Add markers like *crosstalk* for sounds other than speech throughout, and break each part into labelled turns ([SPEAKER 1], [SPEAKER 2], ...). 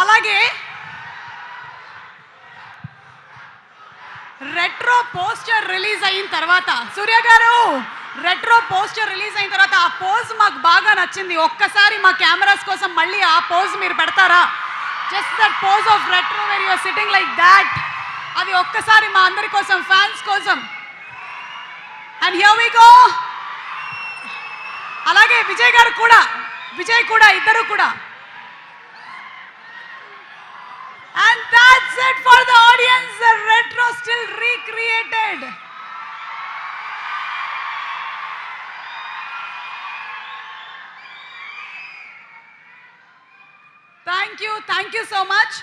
[SPEAKER 1] అలాగే retro poster release అయిన తర్వాత సూర్య గారు రెట్రో పోస్టర్ రిలీజ్ అయిన తర్వాత ఆ పోజ్ మాకు బాగా నచ్చింది. ఒక్కసారి మా కెమెరాస్ కోసం మళ్ళీ ఆ పోజ్ మీరు పెడతారా? Just that pose of Retro where you're sitting like that అది ఒక్కసారి మా అందరి కోసం ఫ్యాన్స్ కోసం. అండ్ హియర్ వి గో అలాగే విజయ్ గారు కూడా విజయ్ కూడా ఇద్దరు కూడా. And that's it for the audience. The retro still recreated. Thank you thank you so much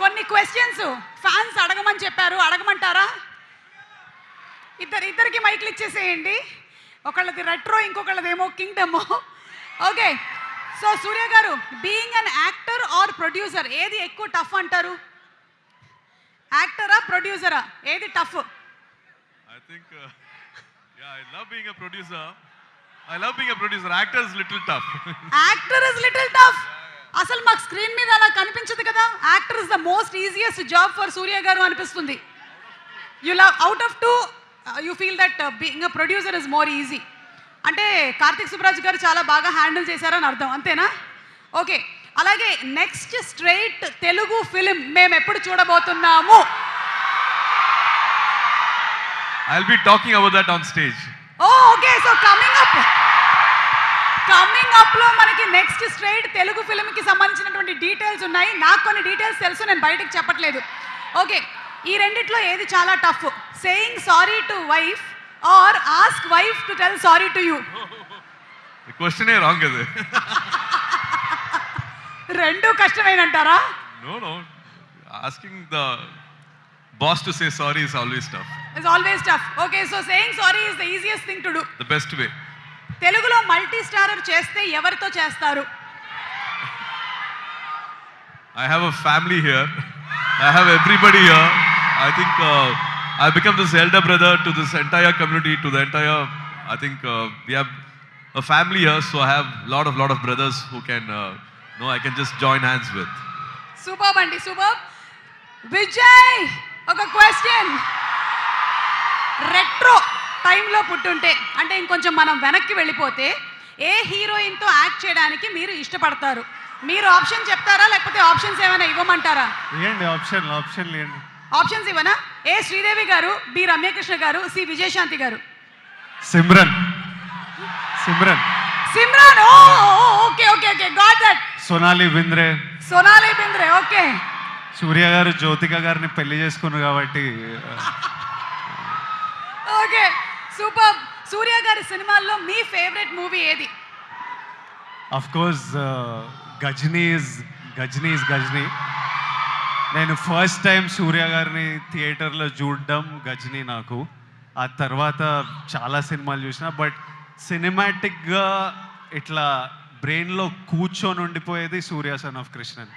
[SPEAKER 1] కొన్ని క్వశ్చన్స్ ఫ్యాన్స్ అడగమని చెప్పారు. అడగమంటారా? ఇద్దరు ఇద్దరికి మైక్లు ఇచ్చేసేయండి. ఒకళ్ళది రెట్రో ఇంకొకళ్ళదేమో kingdom okay so Surya garu being an actor or producer? ఏది ఎక్కువ టఫ్ అంటారు? యాక్టరా ప్రొడ్యూసరా? ఏది tough?
[SPEAKER 2] Think, uh, yeah, I love being a producer. I love being a producer. Actor is little tough.
[SPEAKER 1] Actor is little tough అసలు మాకు screen మీద అలా కనిపించదు కదా? Actor is the most easiest job for Suriya garu అనిపిస్తుంది. You love out of two you feel that being a producer is more easy అంటే కార్తిక్ సుబ్రాజ్ గారు చాలా బాగా హ్యాండిల్ చేశారని అర్థం. అంతేనా? ఓకే అలాగే నెక్స్ట్ స్ట్రైట్ తెలుగు ఫిలిం మేము ఎప్పుడు చూడబోతున్నాము
[SPEAKER 2] I'll be talking about that on stage.
[SPEAKER 1] Oh okay so coming up coming అప్లో మనకి నెక్స్ట్ స్ట్రైట్ తెలుగు ఫిల్మ్కి సంబంధించినటువంటి డీటెయిల్స్ ఉన్నాయి నాకు కొన్ని డీటెయిల్స్ తెలుసు నేను బయటకు చెప్పట్లేదు ఓకే ఈ రెండిట్లో ఏది చాలా tough saying sorry to wife or ask wife to tell sorry to you
[SPEAKER 2] wrong. is *laughs* it?
[SPEAKER 1] రెండు కష్టమేనంటారా
[SPEAKER 2] no, no. Asking the boss to say sorry is always tough.
[SPEAKER 1] It's always tough okay so saying sorry is the easiest thing to do
[SPEAKER 2] The best way.
[SPEAKER 1] తెలుగులో multi starrer చేస్తే ఎవరితో చేస్తారు
[SPEAKER 2] a family here. I have everybody here. I think uh, I become this elder brother to this entire community, to the entire. I think uh, we have a family here, so I have lot of lot of brothers who can, uh, no, I can just join hands with.
[SPEAKER 1] Super అండి super Vijay ఒక question retro టైంలో పుట్టుంటే అంటే ఇంకొంచెం మనం వెనక్కి వెళ్ళిపోతే ఏ హీరోయిన్తో act చేయడానికి మీరు ఇష్టపడతారు? మీరు ఆప్షన్ చెప్తారా లేకపోతే ఆప్షన్స్ ఏమైనా ఇవ్వమంటారా?
[SPEAKER 3] ఇవ్వండి ఆప్షన్ ఆప్షన్లు ఇవ్వండి
[SPEAKER 1] ఆప్షన్స్ ఇవ్వనా? ఏ శ్రీదేవి గారు బి రమ్యకృష్ణ గారు C Vijayashanti garu?
[SPEAKER 3] Simran Simran
[SPEAKER 1] Simran oh okay okay okay got that
[SPEAKER 3] Sonali Bendre.
[SPEAKER 1] Sonali Bendre okay.
[SPEAKER 3] Suriya garu Jyothika గారిని పెళ్ళి చేసుకున్నారు కాబట్టి.
[SPEAKER 1] Okay super. సూర్య గారి సినిమాల్లో మీ ఫేవరెట్ మూవీ ఏది?
[SPEAKER 3] Of course Ghajini is Ghajini is Ghajini. నేను first time సూర్య గారిని థియేటర్లో చూడడం గజనీ నాకు. ఆ తర్వాత చాలా సినిమాలు చూసిన బట్ సినిమాటిక్గా ఇట్లా బ్రెయిన్లో కూర్చొని ఉండిపోయేది సూర్య సన్ ఆఫ్ కృష్ణన్.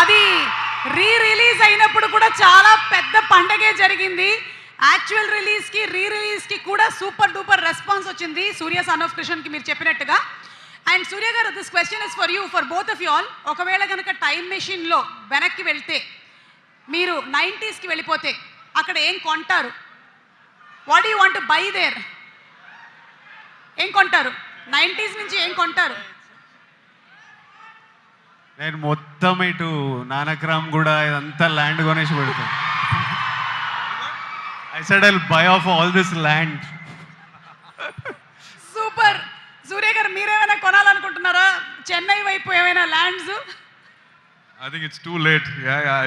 [SPEAKER 1] అది రీ రిలీజ్ అయినప్పుడు కూడా చాలా పెద్ద పండగే జరిగింది. యాక్చువల్ రిలీజ్కి రీ రిలీజ్కి కూడా సూపర్ డూపర్ రెస్పాన్స్ వచ్చింది సూర్య సన్ ఆఫ్ కృష్ణన్కి మీరు చెప్పినట్టుగా. And Suriya garu this question is for you for both of you all ఒకవేళ కనుక టైం మెషిన్లో వెనక్కి వెళ్తే మీరు నైంటీస్కి వెళ్ళిపోతే అక్కడ ఏం కొంటారు? What you want buy there ఏం కొంటారు? నైంటీస్ నుంచి ఏం కొంటారు?
[SPEAKER 3] నేను మొత్తం ఇటు నానక్రామ్ కూడా ఇదంతా ల్యాండ్ కొనేసి పెడతాను I said I buy of all this land
[SPEAKER 1] super! Suriya garu మీరేమైనా కొనాలనుకుంటున్నారా? చెన్నై వైపు ఏమైనా lands
[SPEAKER 2] I think it's too late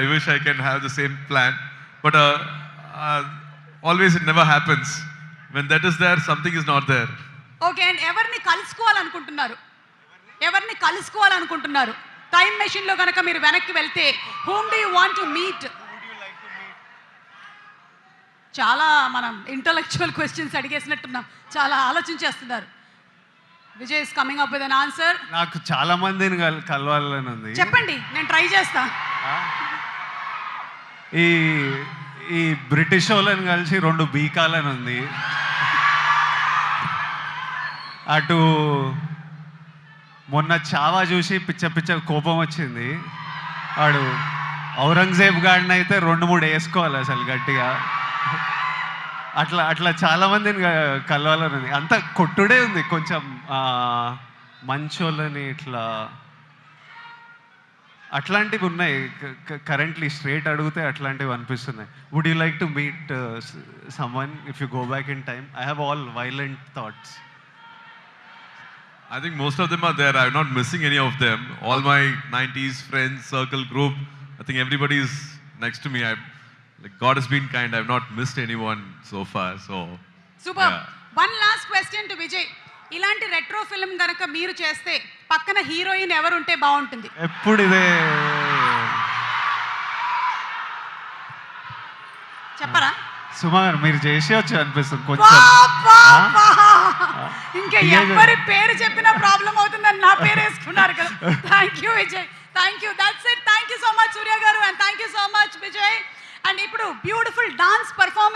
[SPEAKER 2] I wish I can have the same plan but always it never happens when that is there something is not there
[SPEAKER 1] okay and ఎవరిని కలుసుకోవాలనుకుంటున్నారు? ఎవరిని కలుసుకోవాలనుకుంటున్నారు? Time మెషిన్లో కనుక మీరు వెనక్కి వెళ్తే whom do you want to meet చాలా మనం ఇంటలెక్చువల్ క్వశ్చన్స్ అడిగేసినట్టున్నాం. చాలా ఆలోచించేస్తున్నారు. Vijay is coming up with an answer
[SPEAKER 3] నాకు చాలా మందిని కల్ కలవాలని ఉంది.
[SPEAKER 1] చెప్పండి నేను ట్రై చేస్తా.
[SPEAKER 3] ఈ ఈ బ్రిటిష్ వాళ్ళని కలిసి రెండు బీకాలని ఉంది. అటు మొన్న చావా చూసి పిచ్చ పిచ్చ కోపం వచ్చింది. వాడు ఔరంగజేబ్ గాడిని అయితే రెండు మూడు వేసుకోవాలి అసలు గట్టిగా. అట్లా అట్లా చాలామందిని కలవాలని ఉంది. అంత కొట్టుడే ఉంది కొంచెం మంచోళ్ళని ఇట్లా. అట్లాంటివి ఉన్నాయి. కరెంట్లీ స్ట్రేట్ అడిగితే అట్లాంటివి అనిపిస్తున్నాయి. Would you like to meet someone if you go back in time I have all violent thoughts
[SPEAKER 2] I think most of them are there. I'm not missing any of them. All my 90s friends, circle, group, I think everybody is next to me. I, like God has been kind. I've not missed anyone so far. So
[SPEAKER 1] super
[SPEAKER 2] Yeah.
[SPEAKER 1] One last question to Vijay ఇలాంటి retro film గనక మీరు చేస్తే పక్కన heroine ఎవరు ఉంటే బాగుంటుంది
[SPEAKER 3] ఎప్పుడు ఇదే
[SPEAKER 1] చెప్పరా
[SPEAKER 3] సుమా గారు మీరు చేసేయచ్చు అనిపిస్తుంది
[SPEAKER 1] వా,
[SPEAKER 3] కొంచెం.
[SPEAKER 1] ఇంకా ఎవరి పేరు చెప్పినా ప్రాబ్లం అవుతుందని నా పేరు వేసుకున్నారు కదా. Thank you Vijay thank you that's it thank you so much Suriya garu and thank you so much Vijay and ఇప్పుడు బ్యూటిఫుల్ డాన్స్ పర్ఫార్మెన్స్